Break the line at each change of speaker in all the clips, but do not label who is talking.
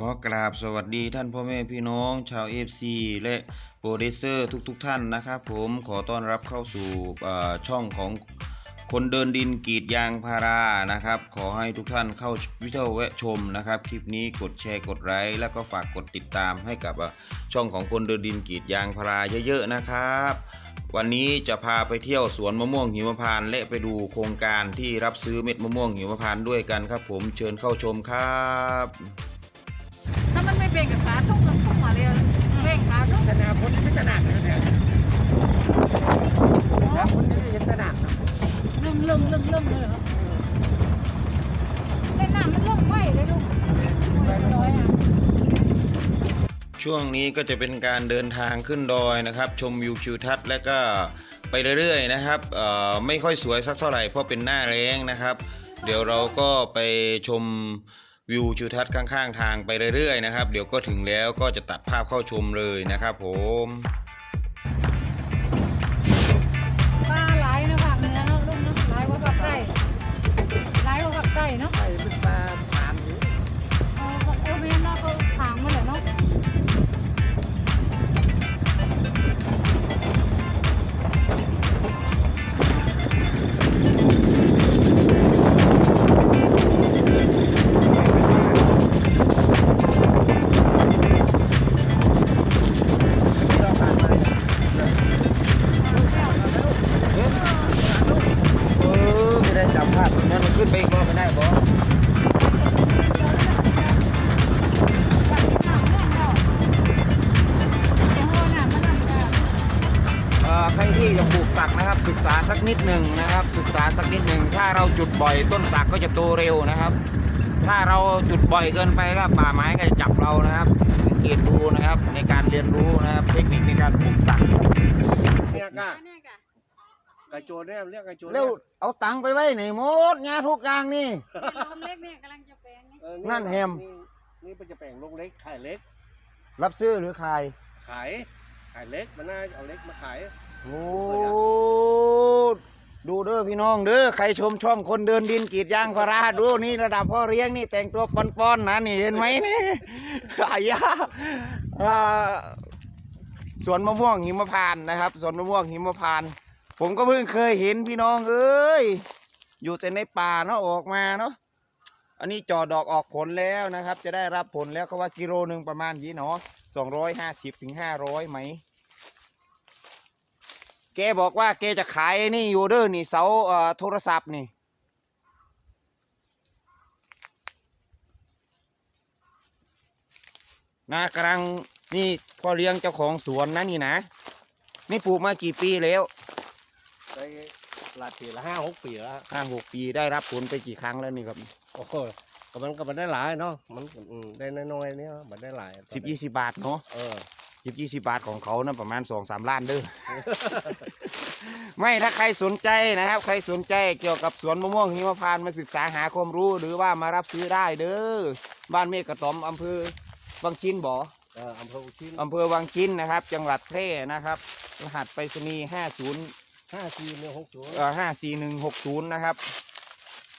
ขอกราบสวัสดีท่านพ่อแม่พี่น้องชาว FC และโปรดิวเซอร์ทุกๆทท่านนะครับผมขอต้อนรับเข้าสู่ช่องของคนเดินดินกรีดยางพารานะครับ ขอให้ทุกท่านเข้าวิเทยวแวะชมนะครับ คลิปนี้กดแชร์กดไลค์แล้วก็ฝากกดติดตามให้กับช่องของคนเดินดินกรีดยางพาราเยอะๆนะครับ วันนี้จะพาไปเที่ยวสวนมะม่วงหิมพานต์และไปดูโครงการที่รับซื้อเม็ดมะม่วงหิมพานต์ด้วยกันครับ ผมเชิญเข้าชมครับ
ถ้ามันไม่เบ่งกับขาทุ่งกับทุ่งมาเลยเบ่งขาทุ่ง
ธนาพลพิจารณาเนี่ยนะธนาพลนี่เห็นตระหนักนะ
ลึมลึมลึมลึมเลยเหรอเล่นน้ำมันล่องไหวเลยลูกร้อยอะ
ช่วงนี้ก็จะเป็นการเดินทางขึ้นดอยนะครับ ชมวิวทิวทัศน์และก็ไปเรื่อยๆนะครับไม่ค่อยสวยสักเท่าไหร่เพราะเป็นหน้าแรงนะครับ เดี๋ยวเราก็ไปชม วิวทิวทัศน์ข้างๆ ทางไปเรื่อยๆนะครับ เดี๋ยวก็ถึงแล้วก็จะตัดภาพเข้าชมเลยนะครับผม นิดหนึ่งนะครับ ศึกษาสักนิดหนึ่งถ้าเราจุดบ่อยต้นสักก็จะโตเร็วนะครับ ถ้าเราจุดบ่อยเกินไปก็ป่าไม้ก็จะจับเรานะครับสังเกตดูนะครับในการเรียนรู้นะครับ เทคนิคในการปลูกสัก
เนี่ยกะ
เนี่ยกะ
ไก่โจรเนี่ยเรียกไก่โจร
เร็วเอาตังค์ไปไว้ไหนหมดงานทุกอย่างนี่
ลมเล็กเนี่ยกำลังจะแปลงนี่
เออ
นั่นแฮม
นี่นี่เป็นจะแปลงลงเล็กขายเล็ก
รับซื้อหรือขาย
ขายขายเล็กมันน่าเอาเล็กมาขาย
โอ้ ดูเด้อพี่น้องเด้อใครชมช่องคนเดินดินกรีดยางพาราดูนี่ระดับพ่อเลี้ยงนี่แต่งตัวปอนๆนะนี่เห็นไหมนี่ อายาอ่าสวนมะม่วงหิมพานต์นะครับสวนมะม่วงหิมพานต์ผมก็เพิ่งเคยเห็นพี่น้องเอ้ยอยู่แต่ในป่าเนาะออกมาเนาะอันนี้จอดอกออกผลแล้วนะครับ จะได้รับผลแล้วเขาว่ากิโลหนึ่งประมาณยี่เนาะสองร้อยห้าสิบถึงห้าร้อยไหม แกบอกว่าแกจะขายไอ้นี่อยู่เด้อนี่เสาเอ่อโทรศัพท์นี่ นากำลังนี่พ่อเลี้ยงเจ้าของสวนนะนี่นะ นี่ปลูกมากี่ปีแล้ว
ได้ลาดปีละห้าหกปีแล้ว
ห้าหกปีได้รับผลไปกี่ครั้งแล้วนี่ครับ
โอ้โหก็มันก็มันได้หลายเนาะมันอืมได้น้อยๆเนี่ยมันได้หลาย
สิบยี่สิบาทเนาะ
เออ
สิบยี่สิบาทของเขานะประมาณสองสามล้านเด้อ ไม่ถ้าใครสนใจนะครับ ใครสนใจเกี่ยวกับสวนมะม่วงหิมพานต์มาศึกษาหาความรู้ หรือว่ามารับซื้อได้เด้อบ้านเมฆกระตอมอำเภอวังชินบ่
เอออำเภออุชิน
อำเภอวังชินนะครับ จังหวัดแพร่นะครับ รหัสไปรษณีย์ห้าศูนย์
ห้าสี่เนี่ยหกจุด
เอ่อห้าสี่หนึ่งหกศูนย์นะครับ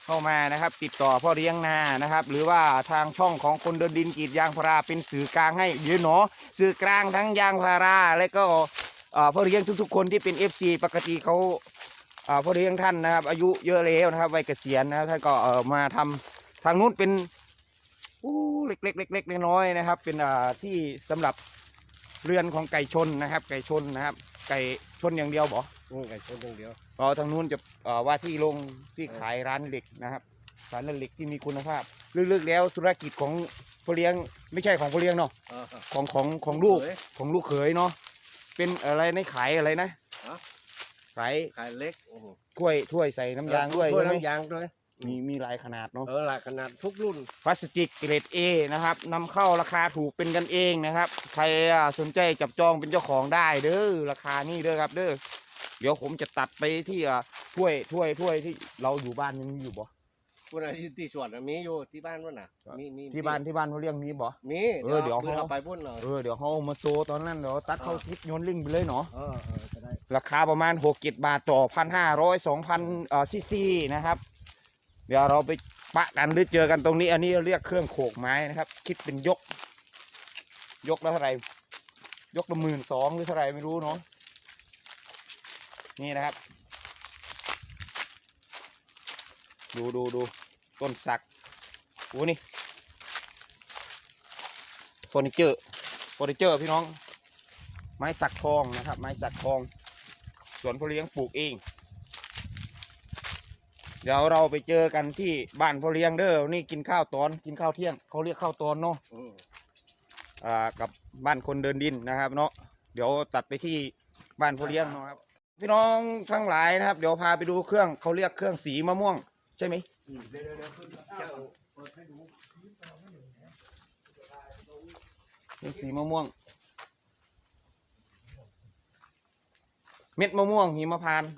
เข้ามานะครับ ติดต่อพ่อเลี้ยงนานะครับ หรือว่าทางช่องของคนเดินดินกรีดยางพาราเป็นสื่อกลางให้เดี๋ยวหนอสื่อกลางทั้งยางพาราและก็พ่อเลี้ยงทุกๆ คนที่เป็น FC ปกติเขาพ่อเลี้ยงท่านนะครับ อายุเยอะแล้วนะครับวัยเกษียณนะครับท่านก็มาทำทางนู้นเป็นอู้เล็กๆเล็กๆน้อยๆนะครับ เป็นที่สำหรับเรือนของไก่ชนนะครับ ไก่ชนนะครับ ไก่ชนอย่างเดียวบ
อื มไก่ชนอย่างเดียว
อ๋อทางนู้นจะเอ่อว่าที่ลงที่ขายร้านเหล็กนะครับร้านเหล็กที่มีคุณภาพลึกๆแล้วธุรกิจของพ่อเลี้ยงไม่ใช่ของพ่อเลี้ยงเนาะ
เออ
ของของของลูก
เขย
ของลูกเขยเนาะเป็นอะไรในขายอะไรนะ
ฮะ
ขาย
ขายเล็กโอ้โห
ถ้วยถ้วยใส่น้ำยางด้วย
ถ้วย
ใช่ไหม
น้ำยางด้วย
มีมีหลายขนาดเนาะ
เออหลายขนาดทุกรุ่น
พลาสติกเกรด A นะครับนำเข้าราคาถูกเป็นกันเองนะครับ ใครอะสนใจจับจองเป็นเจ้าของได้เด้อราคานี่เด้อครับเด้อ เดี๋ยวผมจะตัดไปที่อะถ้วยถ้วยถ้วยที่เราอยู่บ้านยังมีอยู่บ่
พวกนั้นที่ที่สวนน่ะมีอยู่ที่บ้านพุ่นน่ะมีมี
ที่บ้านที่บ้านเขาเลี้ยงมีบ่
มี
เออเดี๋ยว
ปืน
เขา
เอาไปพุ่นเนาะ
เออเดี๋ยวเขาเอามาโซตอนนั้นเดี๋ยวตัดเข้าทิปโยนลิงก์ไปเลยเนาะ
เออเออจะได้
ราคาประมาณหกเจ็ดบาทต่อพันห้าร้อยสองพันเอ่อซีซีนะครับ เดี๋ยวเราไปปะกันหรือเจอกันตรงนี้ อันนี้เรียกเครื่องโขกไม้นะครับ คิดเป็นยก ยกแล้วเท่าไหร่ยกละหมื่นสองหรือเท่าไหร่ไม่รู้เนาะ นี่นะครับ ดูดูดูต้นสักโอ้นี่เฟอร์นิเจอร์เฟอร์นิเจอร์พี่น้อง ไม้สักทองนะครับ ไม้สักทองสวนพ่อเลี้ยงปลูกเอง เดี๋ยวเราไปเจอกันที่บ้านพ่อเลี้ยงเด้อนี่กินข้าวตอนกินข้าวเที่ยง เขาเรียกข้าวตอนเนาะ
อืม
อ่ากับบ้านคนเดินดินนะครับ เนาะเดี๋ยวตัดไปที่บ้านพ่อเลี้ยงเนาะครับ พี่น้องทั้งหลายนะครับ เดี๋ยวพาไปดูเครื่องเขาเรียกเครื่องสีมะม่วง ใช่ไหม
เดี๋ยวเดี๋ยวขึ้นเจ้าเปิดให้ดู
เครื่องสีมะม่วง เม็ดมะม่วงหิมพานต์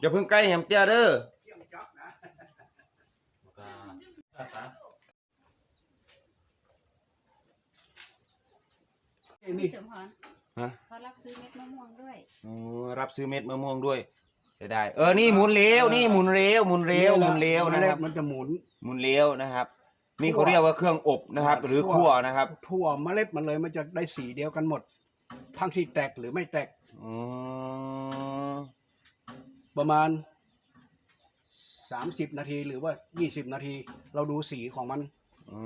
อย่าเพิ่งใกล้แหมเตี้ยเด้อ
เที่ยงจับนะ
พี่สมพร
ฮะ
เขารับซื้อเม็ดมะม่วงด้วย
อ๋อรับซื้อเม็ดมะม่วงด้วยจะได้ เออ นี่หมุนเร็วนี่หมุนเร็วหมุนเร็วหมุนเร็วนะครับ
มันจะหมุน
หมุนเร็วนะครับ นี่เขาเรียกว่าเครื่องอบนะครับ หรือคั่วนะครับ
ทั่วเมล็ดมันเลยมันจะได้สีเดียวกันหมด ทั้งที่แตกหรือไม่แตก
อ๋อ
ประมาณ30นาทีหรือว่า20นาที เราดูสีของมัน
อ๋อ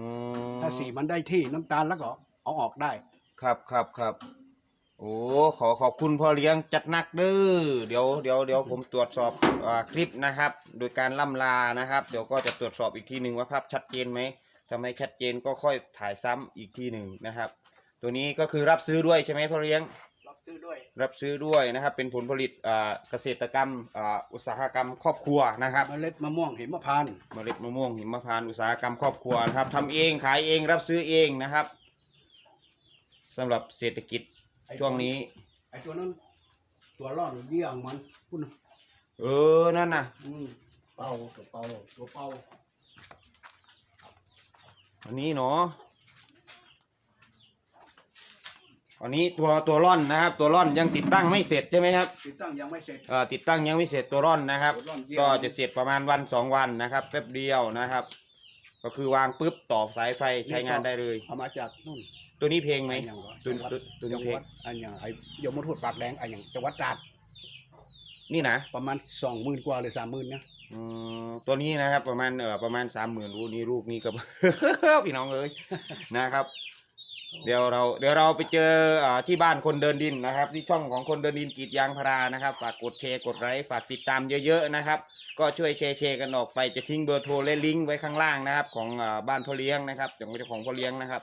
ถ้าสีมันได้ที่น้ำตาลแล้วก็เอาออกได้
ครับครับครับ โอ้ขอขอบคุณพ่อเลี้ยงจัดหนักเด้อเดี๋ยวเดี๋ยวเดี๋ยวผมตรวจสอบอ่าคลิปนะครับ โดยการล่ำลานะครับ เดี๋ยวก็จะตรวจสอบอีกทีหนึ่งว่าภาพชัดเจนไหมถ้าไม่ชัดเจนก็ค่อยถ่ายซ้ำอีกทีหนึ่งนะครับ ตัวนี้ก็คือรับซื้อด้วยใช่ไหมพ่อเลี้ยง
รับซื้อด้วย
รับซื้อด้วยนะครับ เป็นผลผลิตอ่าเกษตรกรรมอ่าอุตสาหกรรมครอบครัวนะครับ
เมล็ดมะม่วงหิมพานต์
เมล็ดมะม่วงหิมพานต์อุตสาหกรรมครอบครัวนะครับทำเองขายเองรับซื้อเองนะครับสำหรับเศรษฐกิจ ช่วงนี้
ไอ้ตัวนั้น ตัวร่อนเยี่ยงมันพุ่น
เออนั่นน่ะ
อืมเป่าตัวเป่าตัวเป่า
อันนี้เนาะอันนี้ตัวตัวร่อนนะครับ ตัวร่อนยังติดตั้งไม่เสร็จใช่ไหมครับ
ติดตั้งยังไม่เสร็จ
เอ่อติดตั้งยังไม่เสร็จตัวร่อนนะครับ
ตัวร่อนเยี่ยม
ก็จะเสร็จประมาณวันสองวันนะครับแป๊บเดียวนะครับ ก็คือวางปุ๊บต่อสายไฟใช้งานได้เลย
เอามาจากนู่น
ตัวนี้เพลงไหม
อันอย่างวะ
ตัว
จังหวัด
ตัวตัวนี้
จัง
เพล
ห
ง
วัดอันอย่างไอ้ยมทูตปากแดงอันอย่างจังหวัดตราด
นี่นะ
ประมาณสองหมื่นกว่าหรือสามหมื่นนะ
อืมตัวนี้นะครับ ประมาณเออประมาณสามหมื่นรูนี่ลูกนี่กับพี่น้องเลยนะครับ เดี๋ยวเราเดี๋ยวเราไปเจออ่าที่บ้านคนเดินดินนะครับ ที่ช่องของคนเดินดินกรีดยางพารานะครับฝากกดแชร์กดไลค์ฝากติดตามเยอะ ๆนะครับ ก็ช่วยแชร์แชร์กันออกไปจะทิ้งเบอร์โทรและลิงก์ไว้ข้างล่างนะครับ ของอ่าบ้านพ่อเลี้ยงนะครับของเจ้าของพ่อเลี้ยงนะครับ